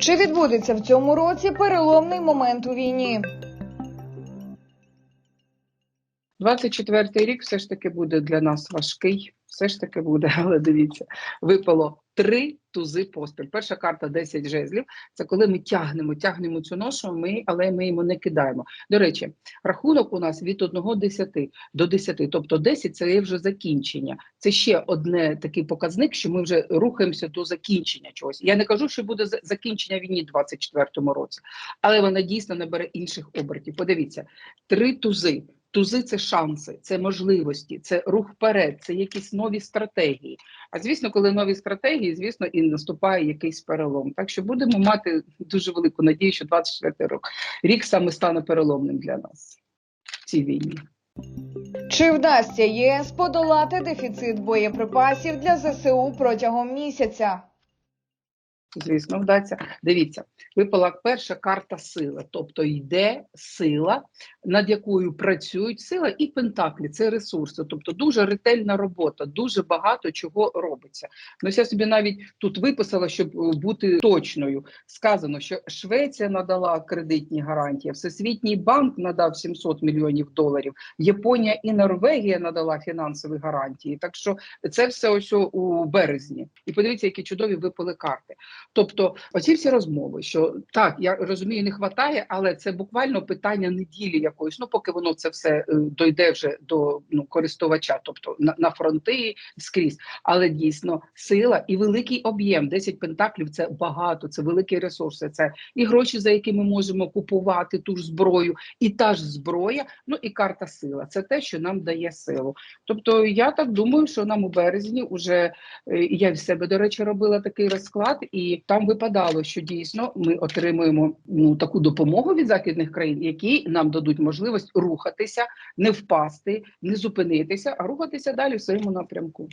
Чи відбудеться в цьому році переломний момент у війні? 24-й рік все ж таки буде для нас важкий. Все ж таки буде, але дивіться, випало три тузи поспіль. Перша карта 10 жезлів. Це коли ми тягнемо, тягнемо цю ношу, ми, але ми йому не кидаємо. До речі, рахунок у нас від 1 10 до 10. Тобто 10 це є вже закінчення. Це ще одне такий показник, що ми вже рухаємося до закінчення чогось. Я не кажу, що буде закінчення війні в 24-му році, але вона дійсно набере інших обертів. Подивіться, три тузи. Тузи це шанси, це можливості, це рух вперед, це якісь нові стратегії. А звісно, коли нові стратегії, звісно, і наступає якийсь перелом. Так що будемо мати дуже велику надію, що 24 рік рік саме стане переломним для нас в цій війні. Чи вдасться ЄС подолати дефіцит боєприпасів для ЗСУ протягом місяця? Звісно, вдасться. Дивіться, випала перша карта сила, тобто йде сила, над якою працюють сила і пентаклі, це ресурси, тобто дуже ретельна робота, дуже багато чого робиться. Ну, я собі навіть тут виписала, щоб е, бути точною. Сказано, що Швеція надала кредитні гарантії, Всесвітній банк надав 700 мільйонів доларів, Японія і Норвегія надала фінансові гарантії. Так що це все ось у березні. І подивіться, які чудові випали карти. Тобто, оці всі розмови, що так, я розумію, не вистачає, але це буквально питання неділі якоїсь. Ну, поки воно це все е, дойде вже до ну, користувача, тобто на, на фронти скрізь. Але дійсно сила і великий об'єм. 10 пентаклів це багато, це великі ресурси. Це і гроші, за які ми можемо купувати ту ж зброю, і та ж зброя. Ну і карта сила. Це те, що нам дає силу. Тобто, я так думаю, що нам у березні вже Е, Я в себе, до речі, робила такий розклад, і там випадало, що дійсно ми отримуємо ну таку допомогу від західних країн, які нам дадуть можливість рухатися, не впасти, не зупинитися, а рухатися далі в своєму напрямку.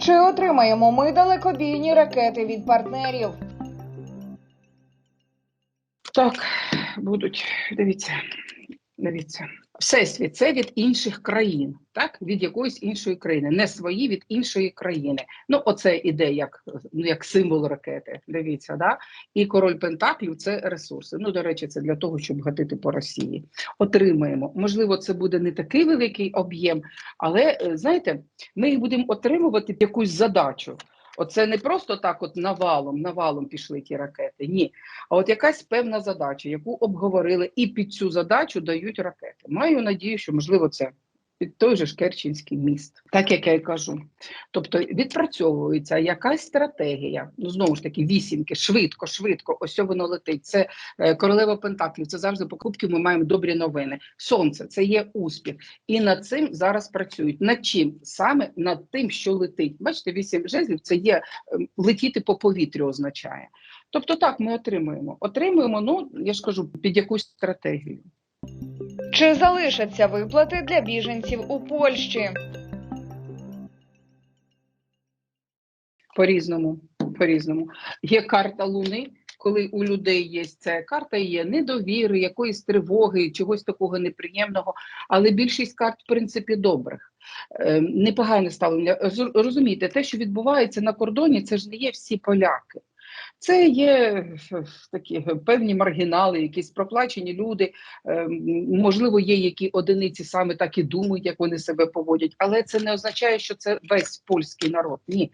Чи отримаємо ми далекобійні ракети від партнерів? Так, будуть, дивіться, дивіться. Всесвіт це від інших країн, так? Від якоїсь іншої країни, не свої від іншої країни. Ну, оце іде як, ну, як символ ракети. Дивіться, да? І король Пентаклів це ресурси. Ну, до речі, це для того, щоб гатити по Росії. Отримаємо. Можливо, це буде не такий великий об'єм, але е, знаєте, ми будемо отримувати якусь задачу. Оце не просто так, от навалом, навалом пішли ті ракети. Ні. А от якась певна задача, яку обговорили, і під цю задачу дають ракети. Маю надію, що можливо це під той же ж Керченський міст, так як я й кажу. Тобто відпрацьовується якась стратегія. Ну знову ж таки, вісімки, швидко, швидко. Ось воно летить. Це е, королева Пентаклів. Це завжди покупки. Ми маємо добрі новини. Сонце це є успіх, і над цим зараз працюють. Над чим саме над тим, що летить. Бачите, вісім жезлів це є ем, летіти по повітрю, означає. Тобто, так ми отримуємо. Отримуємо, ну я ж кажу, під якусь стратегію. Чи залишаться виплати для біженців у Польщі? По-різному. По-різному. Є карта Луни, коли у людей є ця карта, є недовіри, якоїсь тривоги, чогось такого неприємного, але більшість карт, в принципі, добрих. Е, непогане ставлення. Розумієте, те, що відбувається на кордоні, це ж не є всі поляки. Це є такі певні маргінали, якісь проплачені люди. е, Можливо, є які одиниці саме так і думають, як вони себе поводять, але це не означає, що це весь польський народ. Ні.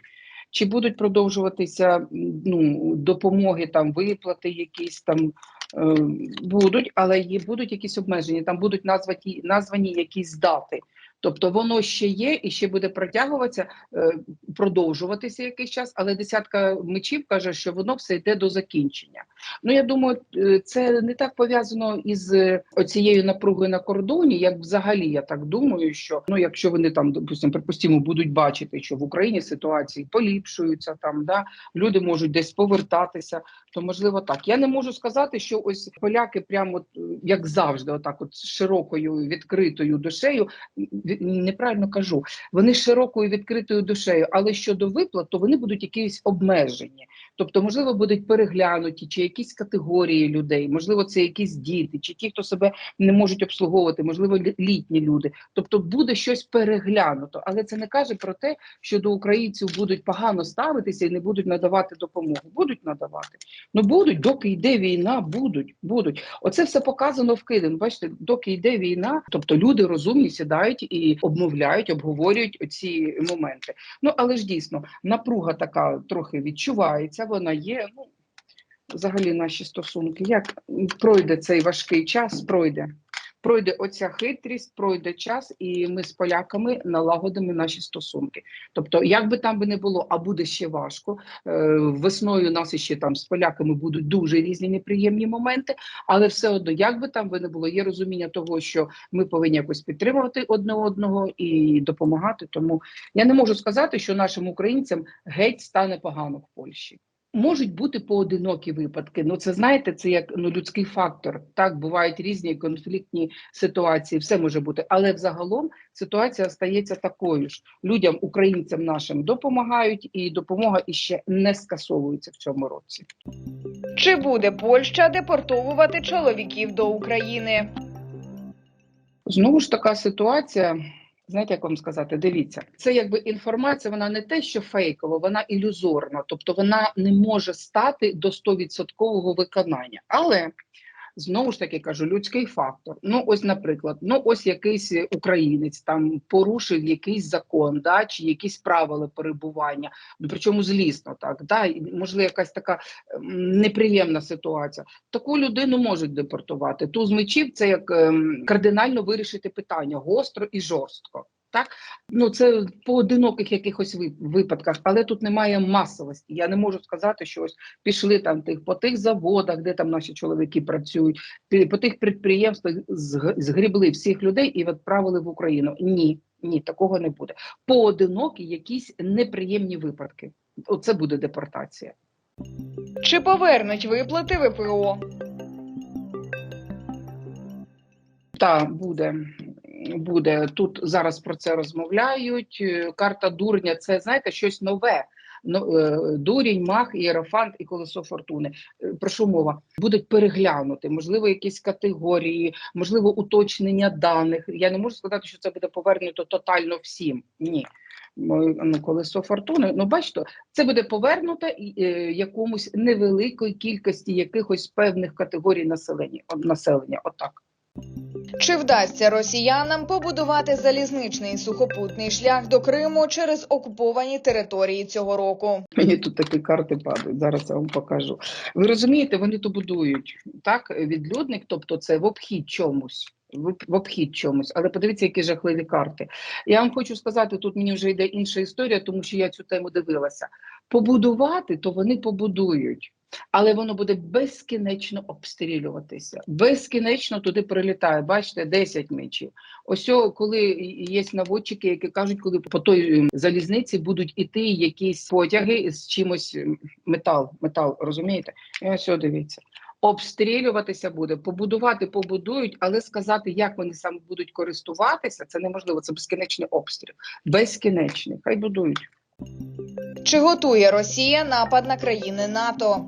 Чи будуть продовжуватися ну, допомоги, там виплати якісь там е, будуть, але є будуть якісь обмеження, там будуть названі, названі якісь дати. Тобто воно ще є і ще буде протягуватися, е, продовжуватися якийсь час, але десятка мечів каже, що воно все йде до закінчення. Ну я думаю, е, це не так пов'язано із е, оцією напругою на кордоні, як взагалі я так думаю, що ну якщо вони там, допустимо, припустимо, будуть бачити, що в Україні ситуації поліпшуються, там да люди можуть десь повертатися, то можливо так. Я не можу сказати, що ось поляки, прямо е, як завжди, отак, от широкою відкритою душею, неправильно кажу, вони широкою відкритою душею, але щодо виплат, то вони будуть якісь обмежені. Тобто, можливо, будуть переглянуті чи якісь категорії людей, можливо, це якісь діти, чи ті, хто себе не можуть обслуговувати, можливо, літні люди. Тобто буде щось переглянуто, але це не каже про те, що до українців будуть погано ставитися і не будуть надавати допомогу. Будуть надавати. Ну будуть, доки йде війна, будуть, будуть. Оце все показано в. Ну, Бачите, доки йде війна, тобто люди розумні сідають і обмовляють, обговорюють ці моменти. Ну але ж дійсно напруга така трохи відчувається. Вона є. Ну взагалі наші стосунки. Як пройде цей важкий час, пройде. Пройде оця хитрість, пройде час, і ми з поляками налагодимо наші стосунки. Тобто, як би там би не було, а буде ще важко. Е, весною у нас ще там з поляками будуть дуже різні неприємні моменти, але все одно, як би там би не було, є розуміння того, що ми повинні якось підтримувати одне одного і допомагати. Тому я не можу сказати, що нашим українцям геть стане погано в Польщі. Можуть бути поодинокі випадки. Ну це знаєте, це як ну людський фактор. Так бувають різні конфліктні ситуації, все може бути. Але взагалом ситуація стається такою ж. Людям, українцям нашим допомагають, і допомога іще не скасовується в цьому році. Чи буде Польща депортовувати чоловіків до України? Знову ж така ситуація. Знаєте, як вам сказати, дивіться, це якби інформація, вона не те, що фейкова, вона ілюзорна, тобто вона не може стати до 100% виконання. Але знову ж таки кажу, людський фактор. Ну, ось, наприклад, ну ось якийсь українець там порушив якийсь закон, да, чи якісь правила перебування, ну причому злісно, так да, і, можливо, якась така ем, неприємна ситуація. Таку людину можуть депортувати. Туз мечів це як ем, кардинально вирішити питання гостро і жорстко. Так, ну це в поодиноких якихось випадках, але тут немає масовості. Я не можу сказати, що ось пішли там тих по тих заводах, де там наші чоловіки працюють, по тих підприємствах згрібли всіх людей і відправили в Україну. Ні, ні, такого не буде. Поодинокі якісь неприємні випадки. Оце буде депортація. Чи повернуть виплати ВПО? Та буде. Буде тут зараз про це розмовляють. Е, Карта дурня це знаєте щось нове. Е, дурінь, мах, іерофант і колесо фортуни. Е, Про що мова? Будуть переглянути, можливо, якісь категорії, можливо, уточнення даних. Я не можу сказати, що це буде повернуто тотально всім. Ні. Ну, колесо фортуни. Ну, бачите, це буде повернуто якомусь невеликої кількості якихось певних категорій населення. населення. Отак. Чи вдасться росіянам побудувати залізничний сухопутний шлях до Криму через окуповані території цього року? Мені тут такі карти падають. Зараз я вам покажу. Ви розумієте, вони то будують так, відлюдник, тобто це в обхід чомусь. В обхід чомусь, але подивіться, які жахливі карти. Я вам хочу сказати, тут мені вже йде інша історія, тому що я цю тему дивилася. Побудувати, то вони побудують, але воно буде безкінечно обстрілюватися. Безкінечно туди прилітає. Бачите, 10 мечів. Ось коли є наводчики, які кажуть, коли по той ем, залізниці будуть іти якісь потяги з чимось метал, метал, розумієте? І ось дивіться. Обстрілюватися буде, побудувати побудують, але сказати, як вони саме будуть користуватися, це неможливо. Це безкінечний обстріл. Безкінечний. Хай будують. Чи готує Росія напад на країни НАТО?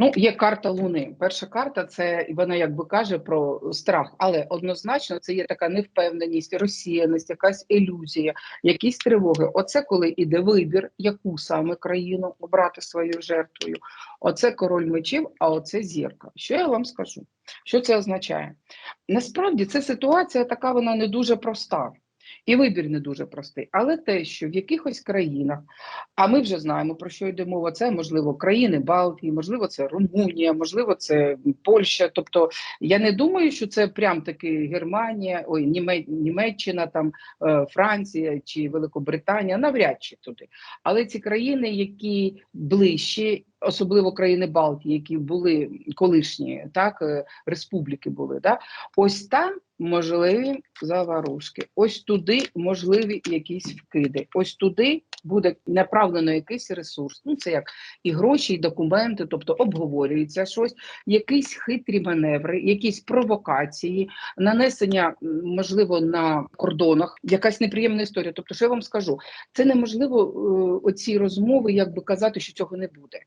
Ну, є карта Луни. Перша карта це вона якби каже про страх, але однозначно це є така невпевненість, розсіяність, якась ілюзія, якісь тривоги. Оце коли іде вибір, яку саме країну обрати своєю жертвою. Оце король мечів, а оце зірка. Що я вам скажу? Що це означає? Насправді ця ситуація така, вона не дуже проста. І вибір не дуже простий, але те, що в якихось країнах, а ми вже знаємо про що йде мова. Це можливо країни Балтії, можливо, це Румунія, можливо, це Польща. Тобто я не думаю, що це прям таки Германія, ой, Німеччина, там е, Франція чи Великобританія, навряд чи туди. Але ці країни, які ближчі особливо країни Балтії, які були колишні, так е, республіки були. Да? Ось там можливі заварушки, ось туди можливі якісь вкиди, ось туди буде направлено якийсь ресурс. Ну це як і гроші, і документи, тобто обговорюється щось, якісь хитрі маневри, якісь провокації, нанесення, можливо, на кордонах, якась неприємна історія. Тобто, що я вам скажу, це неможливо е, оці розмови, якби казати, що цього не буде.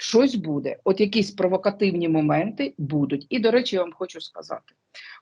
Щось буде, от якісь провокативні моменти будуть. І, до речі, я вам хочу сказати,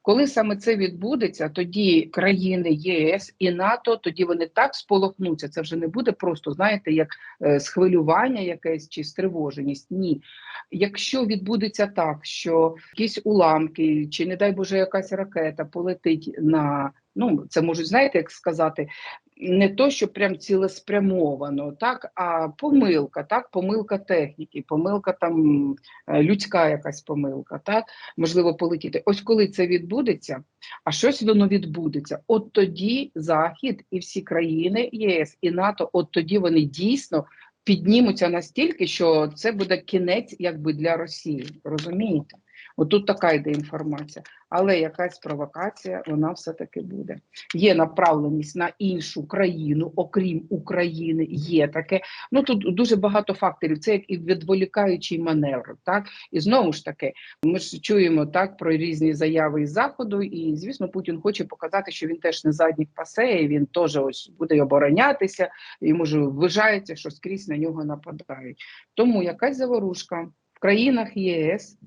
коли саме це відбудеться, тоді країни ЄС і НАТО, тоді вони так сполохнуться. Це вже не буде просто, знаєте, як е, схвилювання якесь чи стривоженість. Ні. Якщо відбудеться так, що якісь уламки, чи, не дай Боже, якась ракета полетить на ну, це можуть, знаєте, як сказати, не то, що прям цілеспрямовано, так, а помилка, так, помилка техніки, помилка там е, людська якась помилка, так, можливо, полетіти. Ось коли це відбудеться, а щось воно відбудеться, от тоді Захід і всі країни ЄС і НАТО, от тоді вони дійсно піднімуться настільки, що це буде кінець якби для Росії. Розумієте? От тут така йде інформація, але якась провокація вона все-таки буде. Є направленість на іншу країну, окрім України, є таке. Ну тут дуже багато факторів. Це як і відволікаючий маневр. Так і знову ж таки, ми ж чуємо так про різні заяви із заходу, і звісно, Путін хоче показати, що він теж не задніх пасе, і він теж ось буде оборонятися, і може вважається, що скрізь на нього нападають. Тому якась заворушка в країнах ЄС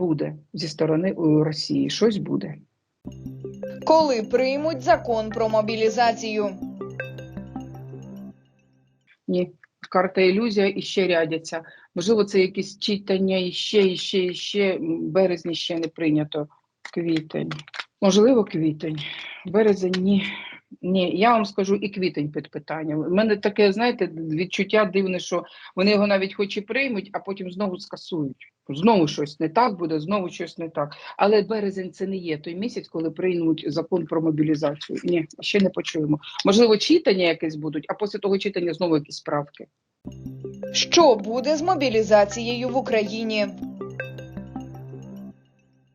буде зі сторони е, Росії. Щось буде. Коли приймуть закон про мобілізацію? Ні, карта ілюзія і ще рядяться. Можливо, це якісь читання і ще, і ще, і ще. Березні ще не прийнято. Квітень. Можливо, квітень. Березень ні. Ні, я вам скажу і квітень під питанням. У мене таке, знаєте, відчуття дивне, що вони його навіть хоч і приймуть, а потім знову скасують. Знову щось не так буде, знову щось не так. Але березень це не є той місяць, коли приймуть закон про мобілізацію. Ні, ще не почуємо. Можливо, читання якесь будуть, а після того читання знову якісь справки. Що буде з мобілізацією в Україні?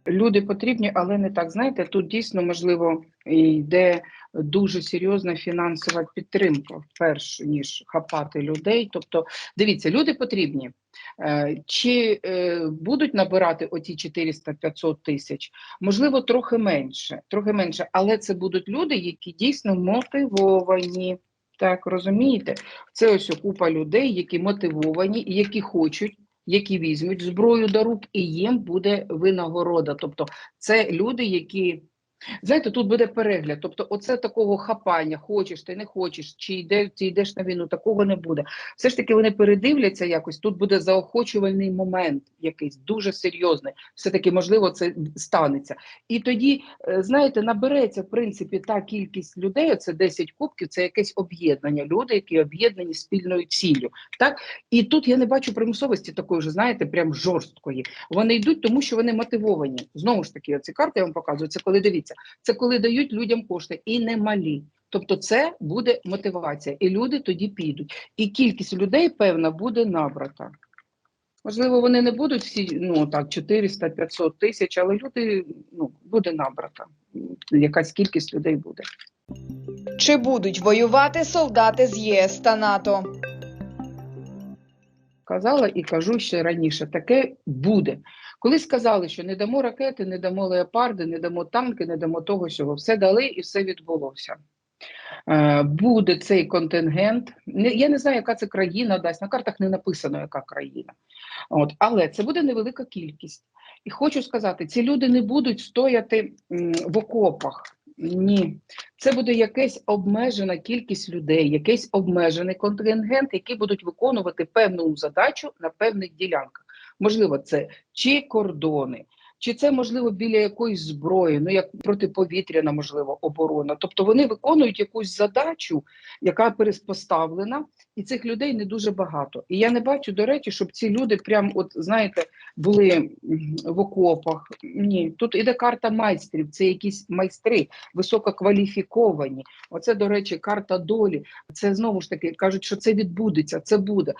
Люди потрібні, але не так. Знаєте, тут дійсно можливо йде дуже серйозна фінансова підтримка, перш ніж хапати людей. Тобто, дивіться, люди потрібні. Е, Чи е, будуть набирати оті 400-500 тисяч? Можливо, трохи менше, трохи менше, але це будуть люди, які дійсно мотивовані. Так, розумієте? Це ось купа людей, які мотивовані, які хочуть які візьмуть зброю до рук, і їм буде винагорода. Тобто, це люди, які знаєте, тут буде перегляд. Тобто, оце такого хапання, хочеш ти не хочеш, чи йде, ти йдеш на війну, такого не буде. Все ж таки вони передивляться якось. Тут буде заохочувальний момент, якийсь дуже серйозний. Все таки, можливо, це станеться. І тоді, е, знаєте, набереться в принципі та кількість людей. Це 10 кубків, це якесь об'єднання. Люди, які об'єднані спільною ціллю. Так і тут я не бачу примусовості такої вже, знаєте, прям жорсткої. Вони йдуть, тому що вони мотивовані. Знову ж таки, ці карти я вам показую. Це коли дивіться, це коли дають людям кошти і немалі. Тобто, це буде мотивація, і люди тоді підуть. І кількість людей, певна, буде набрата. Можливо, вони не будуть всі ну так 400-500 тисяч, але люди ну буде набрата. Якась кількість людей буде. Чи будуть воювати солдати з ЄС та НАТО? Казала і кажу ще раніше, таке буде. Коли сказали, що не дамо ракети, не дамо леопарди, не дамо танки, не дамо того, всього, все дали і все відбулося. Е, Буде цей контингент. Я не знаю, яка це країна дасть. На картах не написано, яка країна. От, але це буде невелика кількість. І хочу сказати, ці люди не будуть стояти в окопах. Ні, це буде якась обмежена кількість людей, якийсь обмежений контингент, які будуть виконувати певну задачу на певних ділянках. Можливо, це чи кордони, чи це можливо біля якоїсь зброї, ну як протиповітряна, можливо, оборона. Тобто вони виконують якусь задачу, яка переспоставлена і цих людей не дуже багато. І я не бачу, до речі, щоб ці люди, прям, от знаєте, були в окопах. Ні, тут іде карта майстрів, це якісь майстри, висококваліфіковані. Оце, до речі, карта долі. Це знову ж таки кажуть, що це відбудеться, це буде.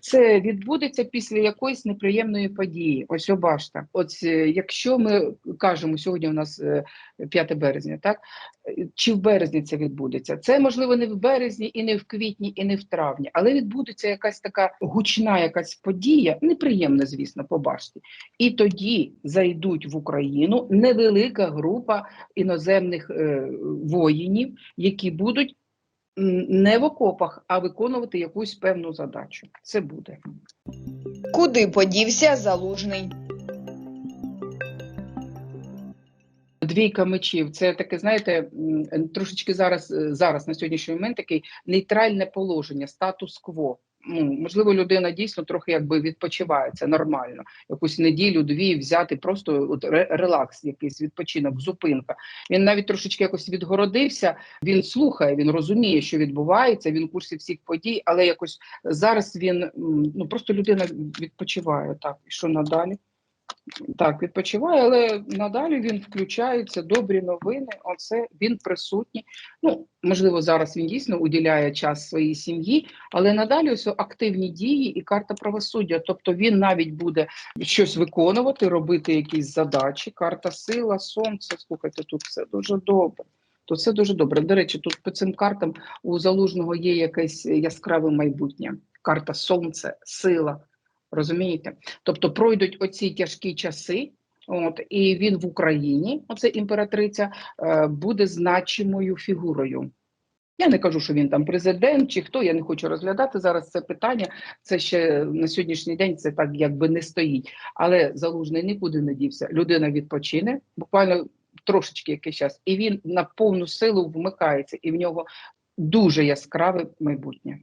Це відбудеться після якоїсь неприємної події. Ось бачите. От е, якщо ми кажемо, сьогодні у нас е, 5 березня, так Е, чи в березні це відбудеться? Це можливо не в березні, і не в квітні, і не в травні, але відбудеться якась така гучна якась подія, неприємна, звісно, побачите. І тоді зайдуть в Україну невелика група іноземних е, воїнів, які будуть не в окопах, а виконувати якусь певну задачу. Це буде. Куди подівся залужний? Двійка мечів. Це таке, знаєте, трошечки зараз, е, зараз на сьогоднішній момент такий нейтральне положення, статус-кво. Ну, можливо, людина дійсно трохи якби відпочиває, нормально. Якусь неділю, дві взяти просто от релакс, якийсь відпочинок, зупинка. Він навіть трошечки якось відгородився. Він слухає, він розуміє, що відбувається. Він в курсі всіх подій, але якось зараз він ну просто людина відпочиває. Так, і що надалі? Так, відпочиває, але надалі він включається, добрі новини. Оце він присутній. Ну, можливо, зараз він дійсно уділяє час своїй сім'ї, але надалі ось активні дії і карта правосуддя. Тобто він навіть буде щось виконувати, робити якісь задачі. Карта сила, сонце. Слухайте, тут все дуже добре. То все дуже добре. До речі, тут по цим картам у залужного є якесь яскраве майбутнє. Карта сонце, сила. Розумієте? Тобто пройдуть оці тяжкі часи, от, і він в Україні, оце імператриця, е, буде значимою фігурою. Я не кажу, що він там президент чи хто, я не хочу розглядати зараз це питання. Це ще на сьогоднішній день це так якби не стоїть. Але залужний нікуди не дівся. Людина відпочине, буквально трошечки якийсь час, і він на повну силу вмикається, і в нього дуже яскраве майбутнє.